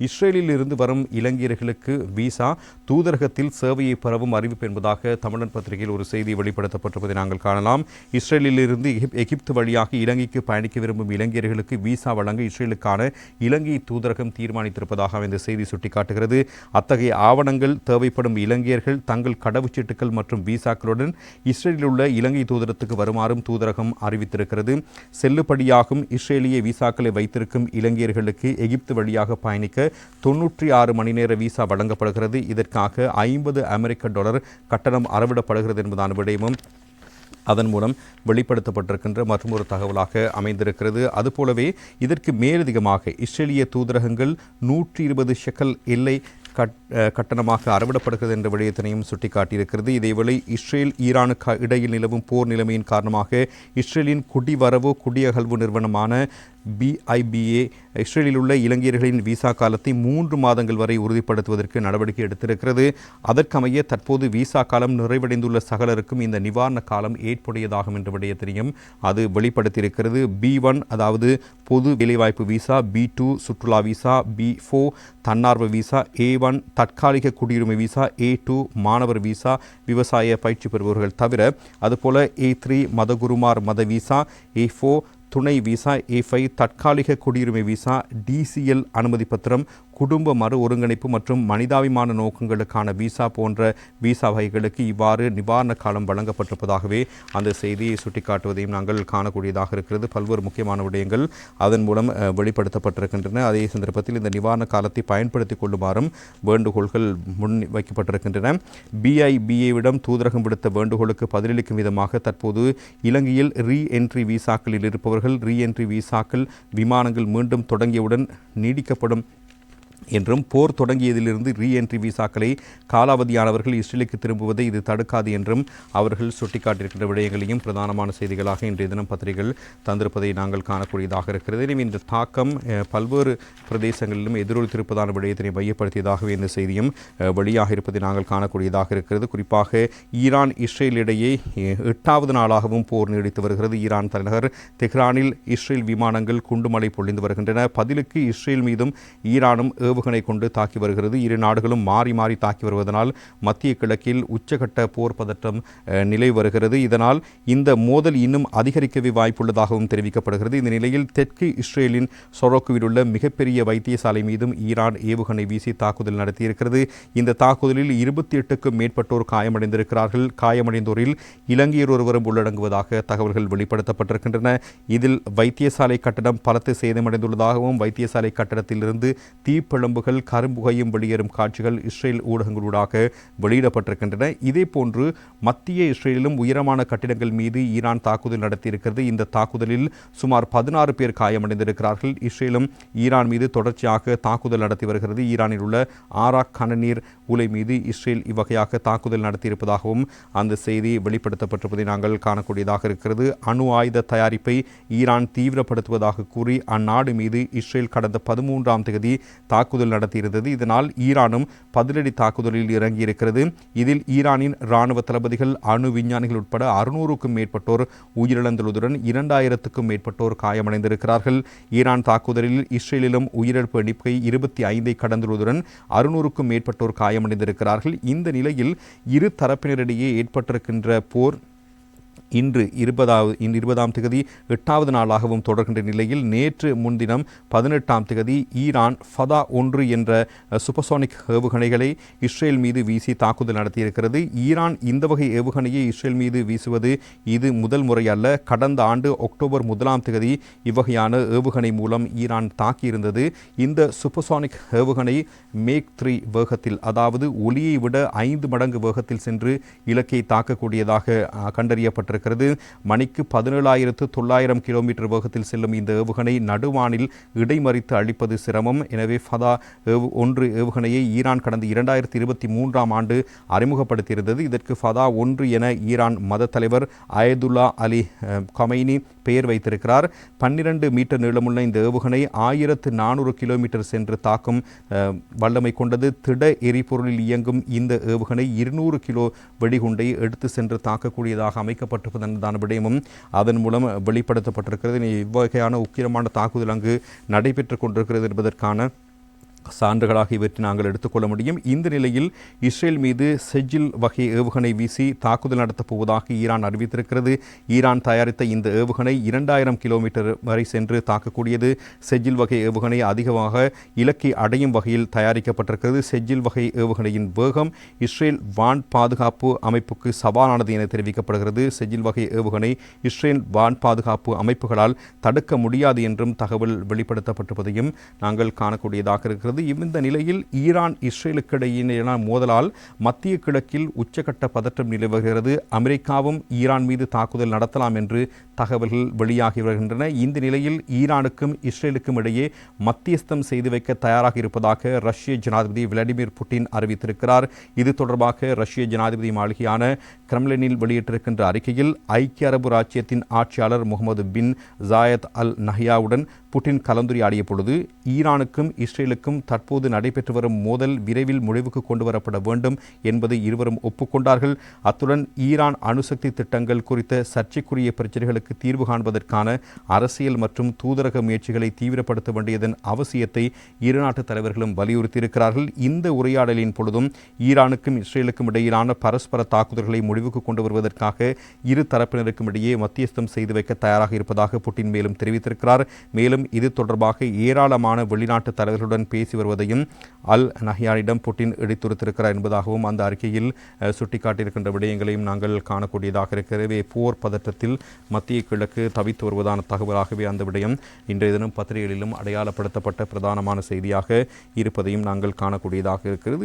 இஸ்ரேலில் இருந்து வரும் இலங்கையர்களுக்கு விசா தூதரகத்தில் சேவையை பரவும் அறிவிப்பு என்பதாக தமிழன் பத்திரிகையில் ஒரு செய்தி வெளிப்படுத்தப்பட்டிருப்பதை நாங்கள் காணலாம். இஸ்ரேலில் இருந்து எகிப்- எகிப்து வழியாக இலங்கைக்கு பயணிக்க விரும்பும் இலங்கையர்களுக்கு விசா வழங்க இஸ்ரேலுக்கான இலங்கை தூதரகம் தீர்மானித்திருப்பதாக இந்த செய்தி சுட்டிக்காட்டுகிறது. அத்தகைய ஆவணங்கள் தேவைப்படும் இலங்கையர்கள் தங்கள் கடவுச்சீட்டுகள் மற்றும் விசாக்களுடன் இஸ்ரேலில் உள்ள இலங்கை தூதரத்துக்கு வருமாறும் தூதரகம் அறிவித்திருக்கிறது. செல்லுபடியாகும் இஸ்ரேலிய விசாக்களை வைத்திருக்கும் இலங்கையர்களுக்கு எகிப்து வழியாக பயணிக்க தொன்னூற்றி ஆறு மணி நேர விசா வழங்கப்படுகிறது. இதற்காக ஐம்பது அமெரிக்க டாலர் கட்டணம் அறவிடப்படுகிறது என்பதான விடயமும் அதன் மூலம் வெளிப்படுத்தப்பட்டிருக்கின்ற மற்றொரு தகவலாக அமைந்திருக்கிறது. அதுபோலவே இதற்கு மேலதிகமாக இஸ்ரேலிய தூதரகங்கள் நூற்றி இருபது ஷெக்கல் எல்லை கட் கட்டணமாக அறவிடப்படுகிறது என்ற விடயத்தினையும் சுட்டிக்காட்டியிருக்கிறது. இதேவேளை இஸ்ரேல் ஈரானுக்கு இடையில் நிலவும் போர் நிலைமையின் காரணமாக இஸ்ரேலின் குடிவரவு குடியகழ்வு நிறுவனமான பிஐபிஏ இஸ்ரேலில் உள்ள இலங்கையர்களின் விசா காலத்தை மூன்று மாதங்கள் வரை உறுதிப்படுத்துவதற்கு நடவடிக்கை எடுத்திருக்கிறது. அதற்கமைய தற்போது விசா காலம் நிறைவடைந்துள்ள சகலருக்கும் இந்த நிவாரண காலம் ஏற்புடையதாகும் என்ற தெரியும். அது வெளிப்படுத்தியிருக்கிறது. பி ஒன் அதாவது பொது வேலைவாய்ப்பு விசா பி டூ சுற்றுலா விசா பி ஃபோர் தன்னார்வ விசா ஏ ஒன் தற்காலிக குடியுரிமை விசா ஏ டூ மாணவர் விசா விவசாய பயிற்சி பெறுபவர்கள் தவிர அதுபோல ஏ த்ரீ மதகுருமார் மத விசா ஏ ஃபோர் துணை விசா ஏஃபை தற்காலிக குடியுரிமை விசா டிசிஎல் அனுமதி பத்திரம் குடும்ப மறு ஒருங்கிணைப்பு மற்றும் மனிதாபிமான நோக்கங்களுக்கான விசா போன்ற விசா வகைகளுக்கு இவ்வாறு நிவாரண காலம் வழங்கப்பட்டிருப்பதாகவே அந்த செய்தியை சுட்டிக்காட்டுவதையும் நாங்கள் காணக்கூடியதாக இருக்கிறது. பல்வேறு முக்கியமான விடயங்கள் அதன் மூலம் வெளிப்படுத்தப்பட்டிருக்கின்றன. அதே சந்தர்ப்பத்தில் இந்த நிவாரண காலத்தை பயன்படுத்திக் கொள்ளுமாறும் வேண்டுகோள்கள் முன் வைக்கப்பட்டிருக்கின்றன. பிஐபிஏவிடம் தூதரகம் விடுத்த வேண்டுகோளுக்கு பதிலளிக்கும் விதமாக தற்போது இலங்கையில் ரீ என்ட்ரி விசாக்களில் இருப்பவர்கள் ரீ என்ட்ரி விசாக்கள் விமானங்கள் மீண்டும் தொடங்கியவுடன் நீடிக்கப்படும் என்றும் போர் தொடங்கியதிலிருந்து ரீஎன்ட்ரி விசாக்களை காலாவதியானவர்கள் இஸ்ரேலுக்கு திரும்புவதை இது தடுக்காது என்றும் அவர்கள் சுட்டிக்காட்டியிருக்கின்ற விடயங்களையும் பிரதானமான செய்திகளாக இன்றைய தினம் பத்திரிகைகள் தந்திருப்பதை நாங்கள் காணக்கூடியதாக இருக்கிறது. எனவே இந்த தாக்கம் பல்வேறு பிரதேசங்களிலும் எதிரொலித்திருப்பதான விடயத்தினை மையப்படுத்தியதாகவே இந்த செய்தியும் வெளியாக இருப்பதை நாங்கள் காணக்கூடியதாக இருக்கிறது. குறிப்பாக ஈரான் இஸ்ரேல் இடையே எட்டாவது நாளாகவும் போர் நீடித்து வருகிறது. ஈரான் தலைநகர் தெஹ்ரானில் இஸ்ரேல் விமானங்கள் குண்டுமலை பொழிந்து வருகின்றன. பதிலுக்கு இஸ்ரேல் மீதும் ஈரானும் ஏவுகணை கொண்டு தாக்கி வருகிறது. இரு நாடுகளும் மாறி மாறி தாக்கி வருவதனால் மத்திய கிழக்கில் உச்சகட்ட போர் பதற்றம் நிலை வருகிறது. இதனால் இந்த மோதல் இன்னும் அதிகரிக்கவே வாய்ப்புள்ளதாகவும் தெரிவிக்கப்படுகிறது. இந்த நிலையில் தெற்கு இஸ்ரேலின் சொரோக்குவில் உள்ள மிகப்பெரிய வைத்தியசாலை மீதும் ஈரான் ஏவுகணை வீசி தாக்குதல் நடத்தியிருக்கிறது. இந்த தாக்குதலில் இருபத்தி எட்டுக்கும் மேற்பட்டோர் காயமடைந்திருக்கிறார்கள். காயமடைந்தோரில் இலங்கையர் ஒருவரும் உள்ளடங்குவதாக தகவல்கள் வெளிப்படுத்தப்பட்டிருக்கின்றன. இதில் வைத்தியசாலை கட்டடம் பலத்து சேதமடைந்துள்ளதாகவும் வைத்தியசாலை கட்டடத்திலிருந்து தீப்பிழம்புகள் கரும்புகையும் வெளியேறும் காட்சிகள் இஸ்ரேல் ஊடகங்களூடாக வெளியிடப்பட்டிருக்கின்றன. இதேபோன்று மத்திய இஸ்ரேலிலும் உயரமான கட்டிடங்கள் மீது ஈரான் தாக்குதல் நடத்தியிருக்கிறது. இந்த தாக்குதலில் சுமார் பதினாறு பேர் காயமடைந்திருக்கிறார்கள். இஸ்ரேலும் ஈரான் மீது தொடர்ச்சியாக தாக்குதல் நடத்தி வருகிறது. ஈரானில் உள்ள ஆராக் கனநீர் உலை மீது இஸ்ரேல் இவ்வகையாக தாக்குதல் நடத்தியிருப்பதாகவும் அந்த செய்தி வெளிப்படுத்தப்பட்டிருப்பதை நாங்கள் காணக்கூடியதாக இருக்கிறது. அணு ஆயுத தயாரிப்பை ஈரான் தீவிரப்படுத்துவதாக கூறி அந்நாடு மீது இஸ்ரேல் கடந்த பதிமூன்றாம் தேதி தாக்குதல் நடத்தியிருந்தது. இதனால் ஈரானும் பதிலடி தாக்குதலில் இறங்கியிருக்கிறது. இதில் ஈரானின் இராணுவ தளபதிகள் அணு விஞ்ஞானிகள் உட்பட அறுநூறுக்கும் மேற்பட்டோர் உயிரிழந்துள்ளதுடன் இரண்டாயிரத்துக்கும் மேற்பட்டோர் காயமடைந்திருக்கிறார்கள். ஈரான் தாக்குதலில் இஸ்ரேலிலும் உயிரிழப்பு எண்ணிக்கை இருபத்தி ஐந்தை கடந்துள்ளதுடன் அறுநூறுக்கும் மேற்பட்டோர் காயமடைந்திருக்கிறார்கள். இந்த நிலையில் இரு தரப்பினரிடையே ஏற்பட்டிருக்கின்ற போர் இன்று இருபதாவது இன்று இருபதாம் திகதி எட்டாவது நாளாகவும் தொடர்கின்ற நிலையில் நேற்று முன்தினம் பதினெட்டாம் திகதி ஈரான் ஃபதா ஒன்று என்ற சூப்பர்சோனிக் ஏவுகணைகளை இஸ்ரேல் மீது வீசி தாக்குதல் நடத்தியிருக்கிறது. ஈரான் இந்த வகை ஏவுகணையை இஸ்ரேல் மீது வீசுவது இது முதல் முறையல்ல கடந்த ஆண்டு அக்டோபர் முதலாம் திகதி இவ்வகையான ஏவுகணை மூலம் ஈரான் தாக்கியிருந்தது. இந்த சூப்பர்சோனிக் ஏவுகணை மேக் த்ரீ வேகத்தில் அதாவது ஒலியை விட ஐந்து மடங்கு வேகத்தில் சென்று இலக்கை தாக்கக்கூடியதாக கண்டறியப்பட்டிருக்கிறது. கண்டறியப்பட்டிருக்கிறது மணிக்கு பதினேழாயிரத்து தொள்ளாயிரம் கிலோமீட்டர் வேகத்தில் செல்லும் இந்த ஏவுகணை நடுவானில் இடைமறித்து அழிப்பது சிரமம். எனவே ஃபதா ஏவு ஒன்று ஏவுகணையை ஈரான் கடந்த இரண்டாயிரத்தி இருபத்தி மூன்றாம் ஆண்டு அறிமுகப்படுத்தியிருந்தது. இதற்கு ஃபதா ஒன்று என ஈரான் மத தலைவர் அயதுல்லா அலி கொமைனி பெயர் வைத்திருக்கிறார். பன்னிரண்டு மீட்டர் நீளமுள்ள இந்த ஏவுகணை ஆயிரத்து நானூறு கிலோமீட்டர் சென்று தாக்கும் வல்லமை கொண்டது. திட எரிபொருளில் இயங்கும் இந்த ஏவுகணை இருநூறு கிலோ வெடிகுண்டை எடுத்து சென்று தாக்கக்கூடியதாக அமைக்கப்பட்டிருப்பதற்கான விடயமும். அதன் மூலம் வெளிப்படுத்தப்பட்டிருக்கிறது. இவ்வகையான உக்கிரமான தாக்குதல் அங்கு நடைபெற்றுக் கொண்டிருக்கிறது என்பதற்கான சான்றுகளாக இவற்றை நாங்கள் எடுத்துக்கொள்ள முடியும். இந்த நிலையில் இஸ்ரேல் மீது செஜில் வகை ஏவுகணை வீசி தாக்குதல் நடத்தப் போவதாக ஈரான் அறிவித்திருக்கிறது. ஈரான் தயாரித்த இந்த ஏவுகணை இரண்டாயிரம் கிலோமீட்டர் வரை சென்று தாக்கக்கூடியது. செஜில் வகை ஏவுகணை அதிகமாக இலக்கை அடையும் வகையில் தயாரிக்கப்பட்டிருக்கிறது. செஜில் வகை ஏவுகணையின் வேகம் இஸ்ரேல் வான் பாதுகாப்பு அமைப்புக்கு சவாலானது என தெரிவிக்கப்படுகிறது. செஜில் வகை ஏவுகணை இஸ்ரேல் வான் பாதுகாப்பு அமைப்புகளால் தடுக்க முடியாது என்றும் தகவல் வெளிப்படுத்தப்பட்டிருப்பதையும் நாங்கள் காணக்கூடியதாக இருக்கிறது. இந்த நிலையில் ஈரான் இஸ்ரேலுக்கு மோதலால் மத்திய கிழக்கில் உச்சகட்ட பதற்றம் நிலவுகிறது. அமெரிக்காவும் ஈரான் மீது தாக்குதல் நடத்தலாம் என்று தகவல்கள் வெளியாகி வருகின்றன. இந்த நிலையில் ஈரானுக்கும் இஸ்ரேலுக்கும் இடையே மத்தியஸ்தம் செய்து வைக்க தயாராக இருப்பதாக ரஷ்ய ஜனாதிபதி விளாடிமிர் புட்டின் அறிவித்திருக்கிறார். இது தொடர்பாக ரஷ்ய ஜனாதிபதி மாளிகையான கிரம்லினில் வெளியிட்டிருக்கின்ற அறிக்கையில் ஐக்கிய அரபு ராச்சியத்தின் ஆட்சியாளர் முகமது பின் ஜாயத் அல் நஹ்யாவுடன் புட்டின் கலந்துரையாடிய பொழுது ஈரானுக்கும் இஸ்ரேலுக்கும் தற்போது நடைபெற்று வரும் மோதல் விரைவில் முடிவுக்கு கொண்டு வரப்பட வேண்டும் என்பதை இருவரும் ஒப்புக்கொண்டார்கள். அத்துடன் ஈரான் அணுசக்தி திட்டங்கள் குறித்த சர்ச்சைக்குரிய பிரச்சனைகளுக்கு தீர்வு காண்பதற்கான அரசியல் மற்றும் தூதரக முயற்சிகளை தீவிரப்படுத்த வேண்டியதன் அவசியத்தை இரு நாட்டு தலைவர்களும் வலியுறுத்தியிருக்கிறார்கள். இந்த உரையாடலின் பொழுதும் ஈரானுக்கும் இஸ்ரேலுக்கும் இடையிலான பரஸ்பர தாக்குதல்களை முடிவுக்கு கொண்டு வருவதற்காக இரு தரப்பினருக்கும் இடையே மத்தியஸ்தம் செய்து வைக்க தயாராக இருப்பதாக புட்டின் மேலும் தெரிவித்திருக்கிறார். மேலும் இது தொடர்பாக ஏராளமான வெளிநாட்டு தலைவர்களுடன் பேசி வருவதையும் அல் நஹ்யானிடம் புட்டின் எடுத்துரைத்திருக்கிறார் என்பதாகவும் அந்த அறிக்கையில் சுட்டிக்காட்டியிருக்கின்ற விடயங்களையும் நாங்கள் காணக்கூடியதாக இருக்கிறது. போர் பதற்றத்தில் மத்திய மத்திய கிழக்கு தவித்து வருவதான தகவலாகவே அந்த விடயம் இன்றைய தினம் பத்திரிகைகளிலும் அடையாளப்படுத்தப்பட்ட பிரதானமான செய்தியாக இருப்பதையும் நாங்கள் காணக்கூடியதாக இருக்கிறது.